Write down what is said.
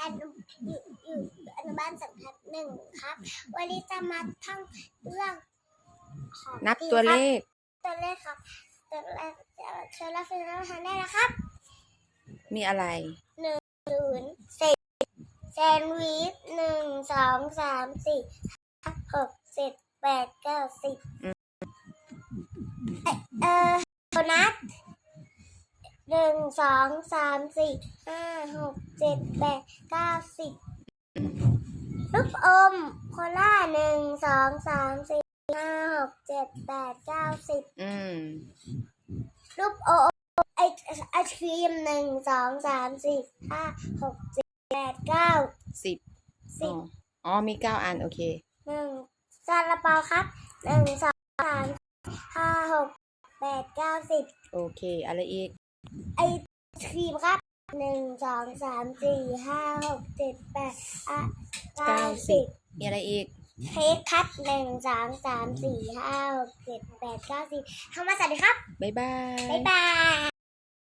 อนุอยู่อยู่อนุบาลสังทัดหนึ่งครับ วันนี้จะมาท่องเรื่องของนับตัวเลข ตัวเลขครับตัวเลขเชิญรับฟังรับทานได้นะครับมีอะไรศูนย์สิบแซนด์วิชหนึ่งสองสามสี่ห้าหกเจ็ดแปดเก้าสิบอืมเอ่อเอ่อโดนัท หนึ่งสองสามสี่ห้าหกเจ็ดแปดเก้าสิบลูกอมโคล่าหนึ่งสองสามสี่ห้าหกเจ็ดแปดเก้าสิบอืมรูปโอไอไอศครีมหนึ่งสองสามสี่ห้าหกเจ็ดแปดเก้าสิบสิบอ๋ออ๋อ มีเก้าอัน โอเคหนึ่งซาลาเปาครับหนึ่งสองสามห้าหกแปดเก้าสิบโอเค อะไรอีก ไอศครีมครับหนึ่งสองสามสี่ห้าหกเจ็ดแปดอะเก้าสิบมีอะไรอีก เค้กครับหนึ่งสองสามสี่ห้าหกเจ็ดแปดเก้าสิบเข้ามาสวัสดีครับ บ๊ายบาย บ๊ายบาย